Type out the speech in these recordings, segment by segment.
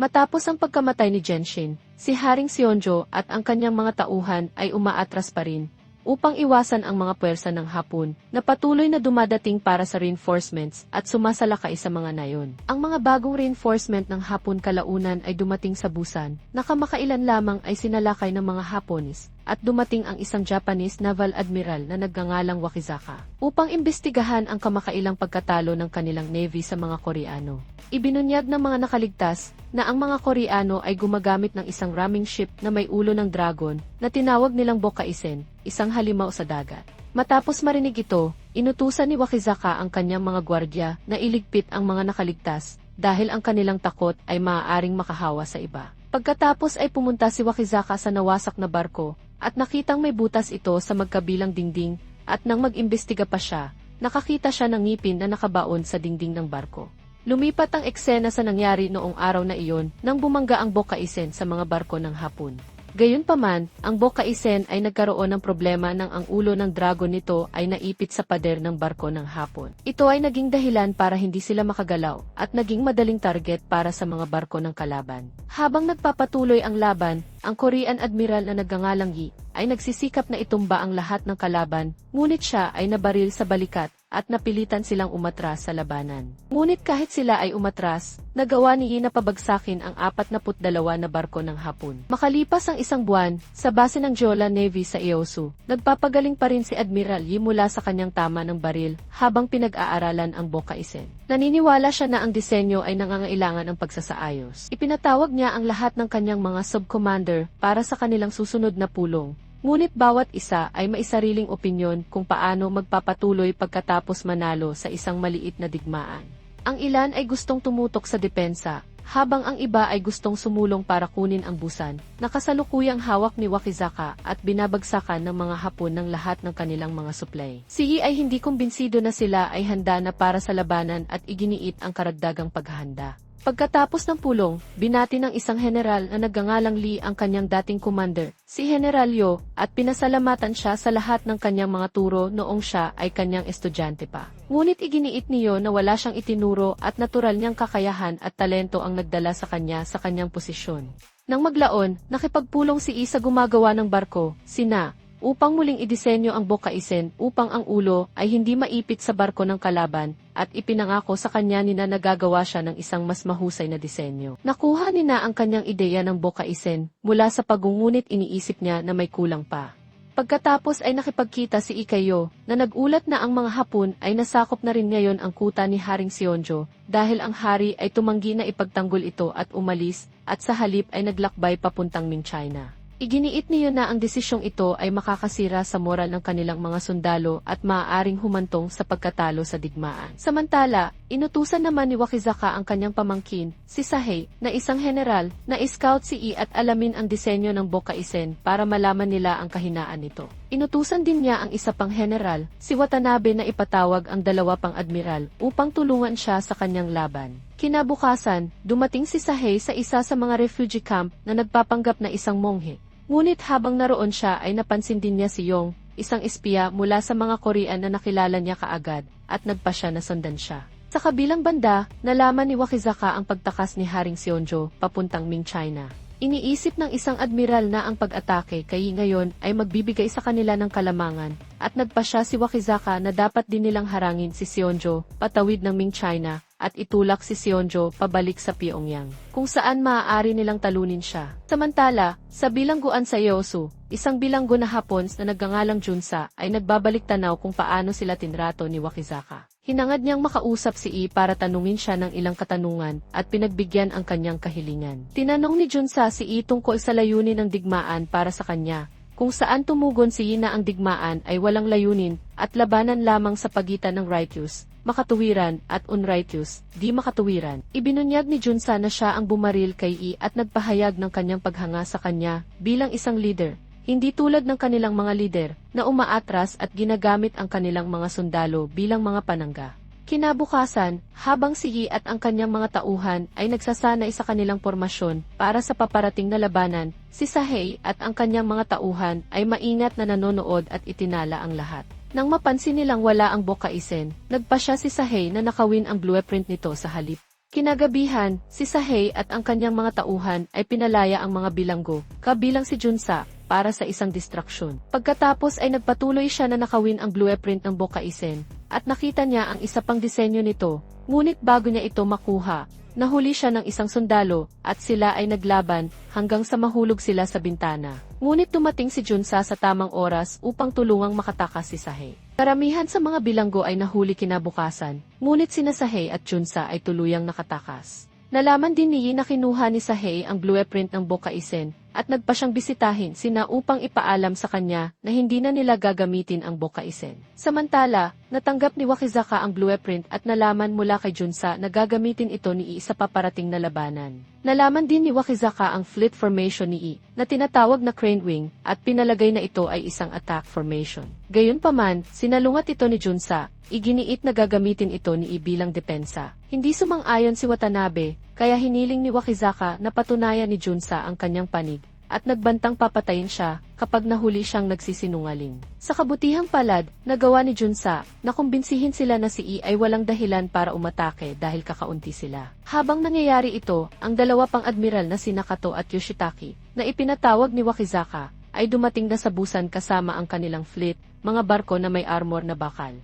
Matapos ang pagkamatay ni Genshin, si Haring Seonjo at ang kanyang mga tauhan ay umaatras pa rin upang iwasan ang mga puwersa ng Hapon na patuloy na dumadating para sa reinforcements at sumasalakay sa mga nayon. Ang mga bagong reinforcement ng Hapon kalaunan ay dumating sa Busan, na kamakailan lamang ay sinalakay ng mga Haponis, at dumating ang isang Japanese Naval Admiral na nagngangalang Wakizaka upang imbestigahan ang kamakailang pagkatalo ng kanilang navy sa mga Koreano. Ibinunyag ng mga nakaligtas na ang mga Koreano ay gumagamit ng isang ramming ship na may ulo ng dragon na tinawag nilang Bokaisen, isang halimaw sa dagat. Matapos marinig ito, inutusan ni Wakizaka ang kanyang mga gwardya na iligpit ang mga nakaligtas dahil ang kanilang takot ay maaaring makahawa sa iba. Pagkatapos ay pumunta si Wakizaka sa nawasak na barko at nakitang may butas ito sa magkabilang dingding at nang mag-imbestiga pa siya, nakakita siya ng ngipin na nakabaon sa dingding ng barko. Lumipat ang eksena sa nangyari noong araw na iyon nang bumangga ang Bokaisen sa mga barko ng Hapon. Gayunpaman, ang Bokaisen ay nagkaroon ng problema nang ang ulo ng dragon nito ay naipit sa pader ng barko ng Hapon. Ito ay naging dahilan para hindi sila makagalaw at naging madaling target para sa mga barko ng kalaban. Habang nagpapatuloy ang laban, ang Korean Admiral na nagngangalang Yi ay nagsisikap na itumba ang lahat ng kalaban, ngunit siya ay nabaril sa balikat at napilitan silang umatras sa labanan. Ngunit kahit sila ay umatras, nagawa ni Yi na pabagsakin ang 42 na barko ng Hapon. Makalipas ang isang buwan, sa base ng Jola Navy sa Iosu, nagpapagaling pa rin si Admiral Yi mula sa kanyang tama ng baril habang pinag-aaralan ang Bokaisen. Naniniwala siya na ang disenyo ay nangangailangan ng pagsasaayos. Ipinatawag niya ang lahat ng kanyang mga subcommander para sa kanilang susunod na pulong, Ngunit bawat isa ay may sariling opinyon kung paano magpapatuloy pagkatapos manalo sa isang maliit na digmaan. Ang ilan ay gustong tumutok sa depensa, habang ang iba ay gustong sumulong para kunin ang busan, nakasalukuyang hawak ni Wakizaka at binabagsakan ng mga hapon ng lahat ng kanilang mga supply. Si Yi ay hindi kumbinsido na sila ay handa na para sa labanan at iginiit ang karagdagang paghahanda. Pagkatapos ng pulong, binati ng isang general na nagngangalang Lee ang kanyang dating commander, si General Yo, at pinasalamatan siya sa lahat ng kanyang mga turo noong siya ay kanyang estudyante pa. Ngunit iginiit niyo na wala siyang itinuro at natural niyang kakayahan at talento ang nagdala sa kanya sa kanyang posisyon. Nang maglaon, nakipagpulong si Isa gumagawa ng barko, sina, upang muling idisenyo ang Bokaisen upang ang ulo ay hindi maipit sa barko ng kalaban at ipinangako sa kanya ni na nagagawa siya ng isang mas mahusay na disenyo. Nakuha ni na ang kanyang ideya ng Bokaisen mula sa pagungunit iniisip niya na may kulang pa. Pagkatapos ay nakipagkita si Ikayo na nagulat na ang mga Hapon ay nasakop na rin ngayon ang kuta ni Haring Seonjo dahil ang hari ay tumanggi na ipagtanggol ito at umalis at sa halip ay naglakbay papuntang Ming China. Iginiit niyo na ang desisyong ito ay makakasira sa moral ng kanilang mga sundalo at maaaring humantong sa pagkatalo sa digmaan. Samantala, inutusan naman ni Wakizaka ang kanyang pamangkin, si Sahei, na isang general, na scout si I at alamin ang disenyo ng Bokaisen para malaman nila ang kahinaan nito. Inutusan din niya ang isa pang general, si Watanabe na ipatawag ang dalawa pang admiral upang tulungan siya sa kanyang laban. Kinabukasan, dumating si Sahei sa isa sa mga refugee camp na nagpapanggap na isang monghe. Ngunit habang naroon siya ay napansin din niya si Yong, isang espiya mula sa mga Korean na nakilala niya kaagad, at nagpa siya na sundan siya. Sa kabilang banda, nalaman ni Wakizaka ang pagtakas ni Haring Seonjo papuntang Ming China. Iniisip ng isang admiral na ang pag-atake kay ngayon ay magbibigay sa kanila ng kalamangan, at nagpa siya si Wakizaka na dapat din nilang harangin si Seonjo patawid ng Ming China at itulak si Seonjo pabalik sa Pyongyang, kung saan maaari nilang talunin siya. Samantala, sa bilangguan sa Yosu, isang bilanggo na Hapons na nagngangalang Junsa ay nagbabalik tanaw kung paano sila tinrato ni Wakizaka. Hinangad niyang makausap si I para tanungin siya ng ilang katanungan at pinagbigyan ang kanyang kahilingan. Tinanong ni Junsa si I tungkol sa layunin ng digmaan para sa kanya, kung saan tumugon si Yina ang digmaan ay walang layunin at labanan lamang sa pagitan ng righteous, makatuwiran at unrighteous, di makatuwiran. Ibinunyag ni Junsa na siya ang bumaril kay I at nagpahayag ng kanyang paghanga sa kanya bilang isang leader, hindi tulad ng kanilang mga leader na umaatras at ginagamit ang kanilang mga sundalo bilang mga panangga. Kinabukasan, habang si Yi at ang kanyang mga tauhan ay nagsasanay sa kanilang pormasyon para sa paparating na labanan, si Sahei at ang kanyang mga tauhan ay maingat na nanonood at itinala ang lahat. Nang mapansin nilang wala ang Bokaisen, nagpa siya si Sahei na nakawin ang blueprint nito sa halip. Kinagabihan, si Sahei at ang kanyang mga tauhan ay pinalaya ang mga bilanggo, kabilang si Junsa, para sa isang distraksyon. Pagkatapos ay nagpatuloy siya na nakawin ang blueprint ng Bokaisen, at nakita niya ang isa pang disenyo nito, ngunit bago niya ito makuha, nahuli siya ng isang sundalo, at sila ay naglaban, hanggang sa mahulog sila sa bintana. Ngunit dumating si Junsa sa tamang oras upang tulungang makatakas si Sahei. Karamihan sa mga bilanggo ay nahuli kinabukasan, ngunit sina Sahei at Junsa ay tuluyang nakatakas. Nalaman din ni Yi na kinuha ni Sahei ang blueprint ng Bokaisen, at nagpa siyang bisitahin sina upang ipaalam sa kanya na hindi na nila gagamitin ang Bokaisen. Samantala, natanggap ni Wakizaka ang blueprint at nalaman mula kay Junsa na gagamitin ito ni I sa paparating na labanan. Nalaman din ni Wakizaka ang fleet formation ni I, na tinatawag na crane wing, at pinalagay na ito ay isang attack formation. Gayunpaman, sinalungat ito ni Junsa, iginiit na gagamitin ito ni I bilang depensa. Hindi sumang-ayon si Watanabe, kaya hiniling ni Wakizaka na patunayan ni Junsa ang kanyang panig, at nagbantang papatayin siya kapag nahuli siyang nagsisinungaling. Sa kabutihang palad, nagawa ni Junsa na kumbinsihin sila na si I ay walang dahilan para umatake dahil kakaunti sila. Habang nangyayari ito, ang dalawa pang admiral na si Nakato at Yoshitaki, na ipinatawag ni Wakizaka, ay dumating na sa busan kasama ang kanilang fleet, mga barko na may armor na bakal.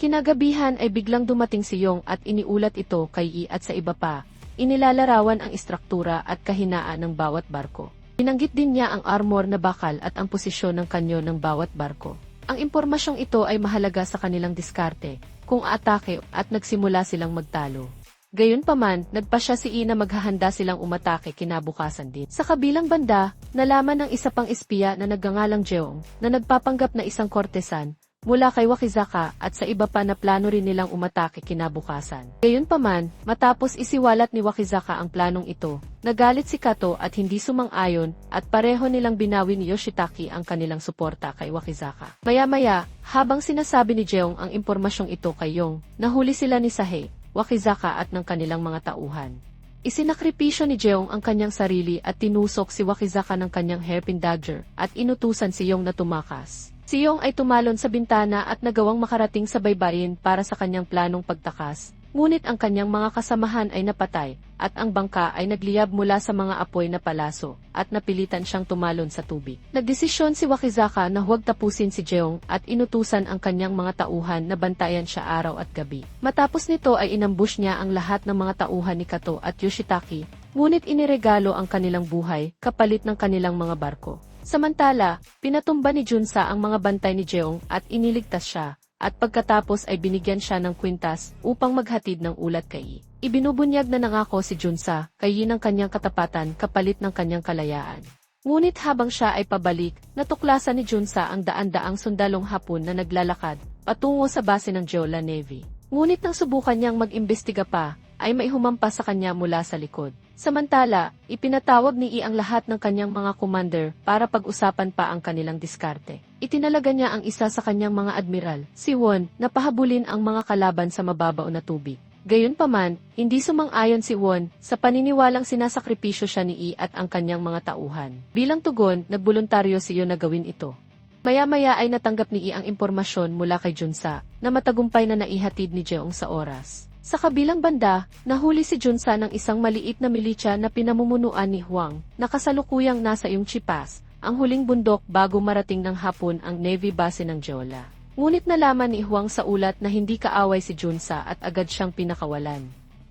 Kinagabihan ay biglang dumating si Yong at iniulat ito kay I at sa iba pa, inilalarawan ang istruktura at kahinaan ng bawat barko. Binanggit din niya ang armor na bakal at ang posisyon ng kanyo ng bawat barko. Ang impormasyong ito ay mahalaga sa kanilang diskarte, kung atake at nagsimula silang magtalo. Gayunpaman, nagpa siya si Ina maghahanda silang umatake kinabukasan din. Sa kabilang banda, nalaman ng isa pang espiya na nagngangalang Jeong na nagpapanggap na isang kortesan mula kay Wakizaka at sa iba pa na plano rin nilang umatake kinabukasan. Gayunpaman, matapos isiwalat ni Wakizaka ang planong ito, nagalit si Kato at hindi sumang-ayon at pareho nilang binawi ni Yoshitaki ang kanilang suporta kay Wakizaka. Maya-maya, habang sinasabi ni Jeong ang impormasyong ito kay Yong, nahuli sila ni Sahe, Wakizaka at ng kanilang mga tauhan. Isinakripisyo ni Jeong ang kanyang sarili at tinusok si Wakizaka ng kanyang hairpin dagger at inutusan si Yong na tumakas. Si Yong ay tumalon sa bintana at nagawang makarating sa baybayin para sa kanyang planong pagtakas, ngunit ang kanyang mga kasamahan ay napatay, at ang bangka ay nagliyab mula sa mga apoy na palaso, at napilitan siyang tumalon sa tubig. Nagdesisyon si Wakizaka na huwag tapusin si Jeong at inutusan ang kanyang mga tauhan na bantayan siya araw at gabi. Matapos nito ay inambush niya ang lahat ng mga tauhan ni Kato at Yoshitaki, ngunit iniregalo ang kanilang buhay kapalit ng kanilang mga barko. Samantala, pinatumba ni Junsa ang mga bantay ni Jeong at iniligtas siya, at pagkatapos ay binigyan siya ng kwintas upang maghatid ng ulat kay Yi. Ibinubunyag na nangako si Junsa kay Yi ng kanyang katapatan kapalit ng kanyang kalayaan. Ngunit habang siya ay pabalik, natuklasan ni Junsa ang daan-daang sundalong hapon na naglalakad patungo sa base ng Jeolla Navy. Ngunit nang subukan niyang mag-imbestiga pa, ay may humampas sa kanya mula sa likod. Samantala, ipinatawag ni I ang lahat ng kanyang mga commander para pag-usapan pa ang kanilang diskarte. Itinalaga niya ang isa sa kanyang mga admiral, si Won, na pahabulin ang mga kalaban sa mababaw na tubig. Gayunpaman, hindi sumang-ayon si Won sa paniniwalang sinasakripisyo siya ni I at ang kanyang mga tauhan. Bilang tugon, nagboluntaryo siyo na gawin ito. Maya-maya ay natanggap ni I ang impormasyon mula kay Junsa na matagumpay na naihatid ni Jeong sa oras. Sa kabilang banda, nahuli si Junsa ng isang maliit na militsya na pinamumunuan ni Huang, na kasalukuyang nasa Yongchi Pass, ang huling bundok bago marating ng hapon ang Navy base ng Jeolla. Ngunit nalaman ni Huang sa ulat na hindi kaaway si Junsa at agad siyang pinakawalan.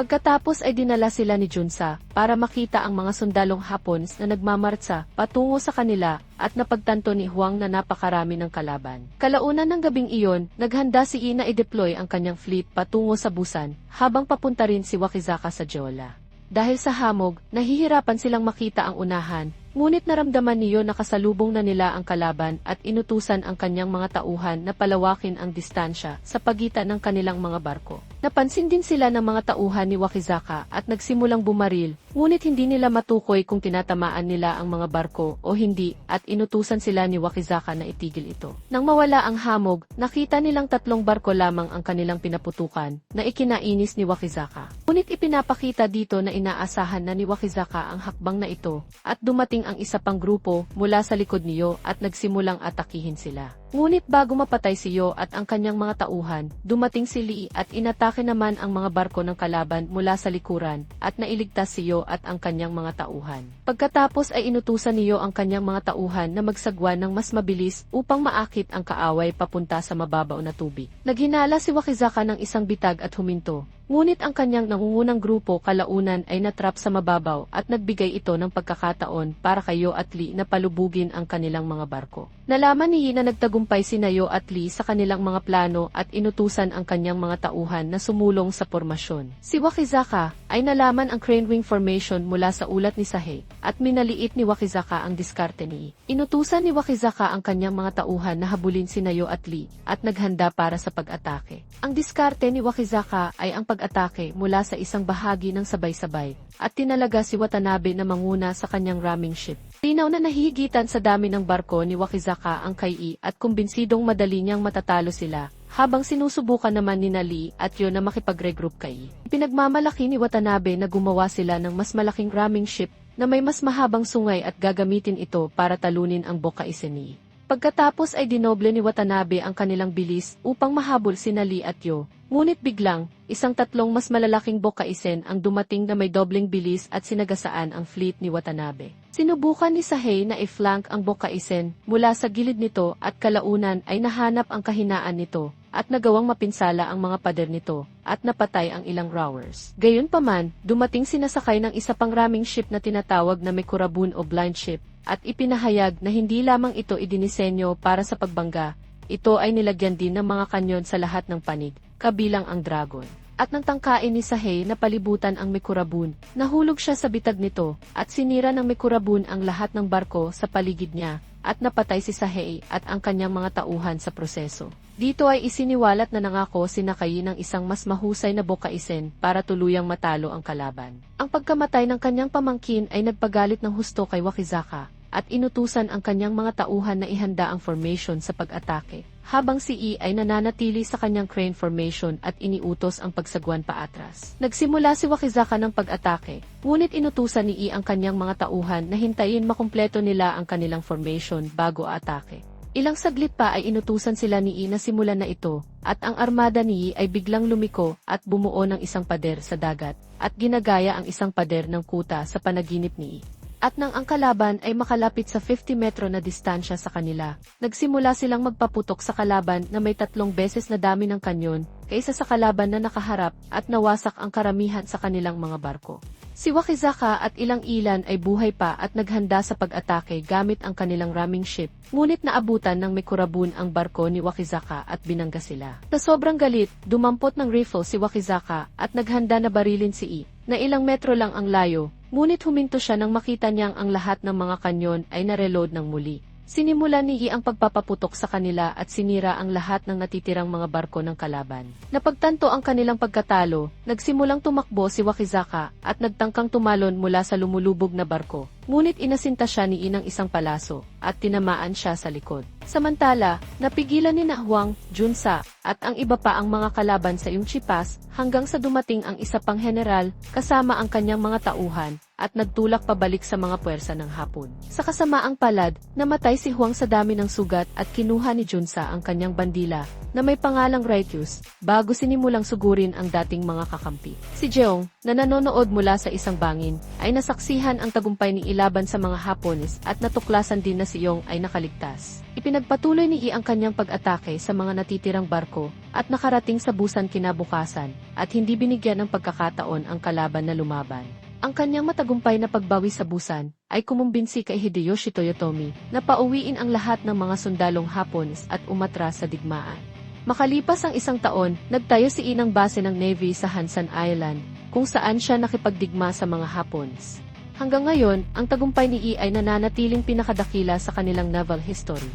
Pagkatapos ay dinala sila ni Junsa para makita ang mga sundalong Hapons na nagmamartsa patungo sa kanila at napagtanto ni Huang na napakarami ng kalaban. Kalaunan ng gabing iyon, naghanda si Ina i-deploy ang kanyang fleet patungo sa Busan habang papunta rin si Wakizaka sa Jeolla. Dahil sa hamog, nahihirapan silang makita ang unahan, ngunit naramdaman niyo na kasalubong na nila ang kalaban at inutusan ang kanyang mga tauhan na palawakin ang distansya sa pagitan ng kanilang mga barko. Napansin din sila ng mga tauhan ni Wakizaka at nagsimulang bumaril, ngunit hindi nila matukoy kung tinatamaan nila ang mga barko o hindi at inutusan sila ni Wakizaka na itigil ito. Nang mawala ang hamog, nakita nilang tatlong barko lamang ang kanilang pinaputukan na ikinainis ni Wakizaka. Ngunit ipinapakita dito na inaasahan na ni Wakizaka ang hakbang na ito at dumating ang isa pang grupo mula sa likod niyo at nagsimulang atakihin sila. Ngunit bago mapatay si Yo at ang kanyang mga tauhan, dumating si Lee at inatake naman ang mga barko ng kalaban mula sa likuran at nailigtas si Yo at ang kanyang mga tauhan. Pagkatapos ay inutusan ni Yo ang kanyang mga tauhan na magsagwan ng mas mabilis upang maakit ang kaaway papunta sa mababaw na tubig. Naghinala si Wakizaka ng isang bitag at huminto. Ngunit ang kanyang nangungunang grupo kalaunan ay natrap sa mababaw at nagbigay ito ng pagkakataon para kay Yo at Lee na palubugin ang kanilang mga barko. Nalaman ni Yi na nagtagumpay si Yo at Lee sa kanilang mga plano at inutusan ang kanyang mga tauhan na sumulong sa formasyon. Si Wakizaka ay nalaman ang crane wing formation mula sa ulat ni Sahe at minaliit ni Wakizaka ang diskarte ni Yi. Inutusan ni Wakizaka ang kanyang mga tauhan na habulin si Yo at Lee at naghanda para sa pag-atake. Ang diskarte ni Wakizaka ay ang pag-atake mula sa isang bahagi ng sabay-sabay at tinalaga si Watanabe na manguna sa kanyang ramming ship. Linaw na nahihigitan sa dami ng barko ni Wakizaka ang Kai at kumbinsidong madali niyang matatalo sila habang sinusubukan naman ni Lee at yun na makipag-regroup kay. Pinagmamalaki ni Watanabe na gumawa sila ng mas malaking ramming ship na may mas mahabang sungay at gagamitin ito para talunin ang Boka Iseni. Pagkatapos ay dinoble ni Watanabe ang kanilang bilis upang mahabol si Lee at Yo. Ngunit biglang, isang tatlong mas malalaking Bokaisen ang dumating na may dobling bilis at sinagasaan ang fleet ni Watanabe. Sinubukan ni Sahei na i-flank ang Bokaisen mula sa gilid nito at kalaunan ay nahanap ang kahinaan nito at nagawang mapinsala ang mga pader nito at napatay ang ilang rowers. Gayunpaman, dumating sinasakay ng isa pang raming ship na tinatawag na Mekurabun o Blind Ship at ipinahayag na hindi lamang ito idinisenyo para sa pagbangga, ito ay nilagyan din ng mga kanyon sa lahat ng panig, kabilang ang dragon. At nang tangkain ni Sahei na palibutan ang Mekurabun, nahulog siya sa bitag nito, at sinira ng Mekurabun ang lahat ng barko sa paligid niya, at napatay si Sahei at ang kanyang mga tauhan sa proseso. Dito ay isiniwalat na nangako si Nakai ng isang mas mahusay na bokaisen para tuluyang matalo ang kalaban. Ang pagkamatay ng kanyang pamangkin ay nagpagalit ng husto kay Wakizaka, at inutusan ang kanyang mga tauhan na ihanda ang formation sa pag-atake, habang si E ay nananatili sa kanyang crane formation at iniutos ang pagsagwan paatras. Nagsimula si Wakizaka ng pag-atake, ngunit inutusan ni E ang kanyang mga tauhan na hintayin makumpleto nila ang kanilang formation bago atake. Ilang saglit pa ay inutusan sila ni I na simulan na ito, at ang armada ni I ay biglang lumiko at bumuo ng isang pader sa dagat, at ginagaya ang isang pader ng kuta sa panaginip ni I. At nang ang kalaban ay makalapit sa 50 metro na distansya sa kanila, nagsimula silang magpaputok sa kalaban na may tatlong beses na dami ng kanyon, kaysa sa kalaban na nakaharap at nawasak ang karamihan sa kanilang mga barko. Si Wakizaka at ilang ilan ay buhay pa at naghanda sa pag-atake gamit ang kanilang ramming ship, ngunit naabutan ng Mekurabun ang barko ni Wakizaka at binangga sila. Sa sobrang galit, dumampot ng rifle si Wakizaka at naghanda na barilin si I, na ilang metro lang ang layo, ngunit huminto siya nang makita niyang ang lahat ng mga kanyon ay nareload ng muli. Sinimulan ni I ang pagpapaputok sa kanila at sinira ang lahat ng natitirang mga barko ng kalaban. Napagtanto ang kanilang pagkatalo, nagsimulang tumakbo si Wakizaka at nagtangkang tumalon mula sa lumulubog na barko. Ngunit inasinta siya ni Inang isang palaso at tinamaan siya sa likod. Samantala, napigilan ni Nahuang, Junsa, at ang iba pa ang mga kalaban sa yung chipas hanggang sa dumating ang isa pang general kasama ang kanyang mga tauhan at nagtulak pabalik sa mga puwersa ng hapon. Sa kasamaang palad, namatay si Huang sa dami ng sugat at kinuha ni Junsa ang kanyang bandila na may pangalang Righteous bago sinimulang sugurin ang dating mga kakampi. Si Jeong, na nanonood mula sa isang bangin, ay nasaksihan ang tagumpay ni Ilaban sa mga Hapones at natuklasan din na si Yong ay nakaligtas. Ipinagpatuloy ni I ang kanyang pag-atake sa mga natitirang barko at nakarating sa busan kinabukasan at hindi binigyan ng pagkakataon ang kalaban na lumaban. Ang kanyang matagumpay na pagbawi sa busan ay kumumbinsi kay Hideyoshi Toyotomi na pauwiin ang lahat ng mga sundalong Hapones at umatras sa digmaan. Makalipas ang isang taon, nagtayo si Inang base ng Navy sa Hansan Island, kung saan siya nakipagdigma sa mga Hapons. Hanggang ngayon, ang tagumpay ni I ay nananatiling pinakadakila sa kanilang naval history.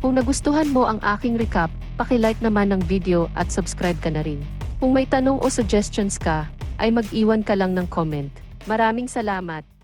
Kung nagustuhan mo ang aking recap, pakilike naman ng video at subscribe ka na rin. Kung may tanong o suggestions ka, ay mag-iwan ka lang ng comment. Maraming salamat!